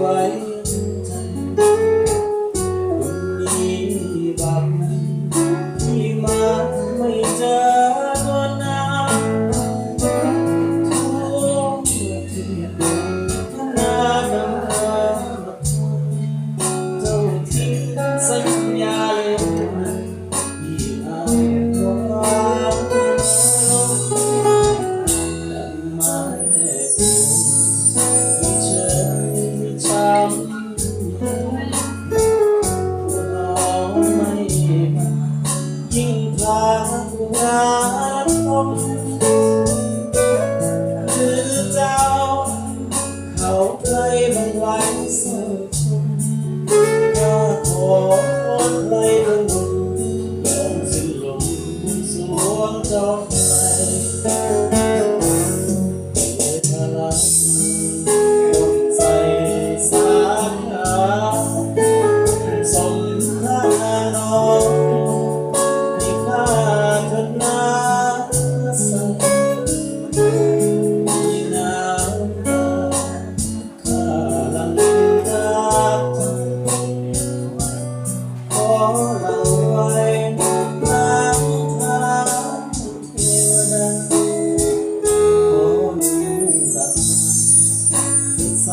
ไว้ งานผมคือเจ้า เขาเคยบังไว้เสื่อชมก็ขอคนใครบางคนยอมสิ้นลมสวงจอมไป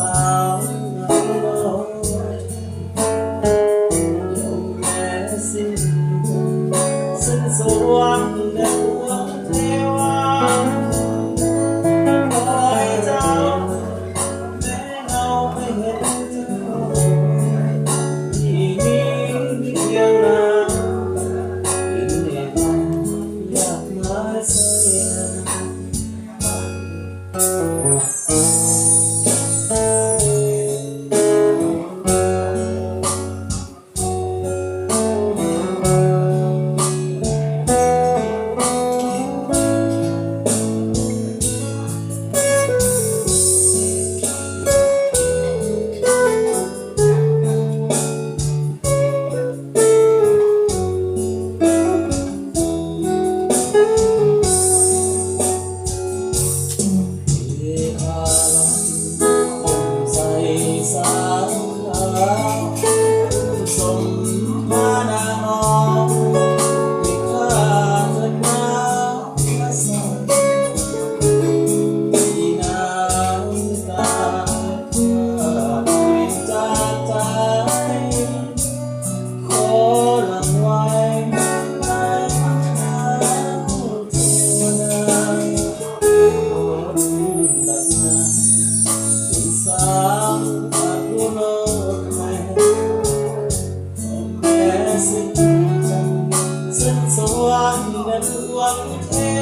าวเหงาลอยจมแสิ้สิ้นสวรรค์และ สิ้นจนสิ้นสวงเงินหลวงเท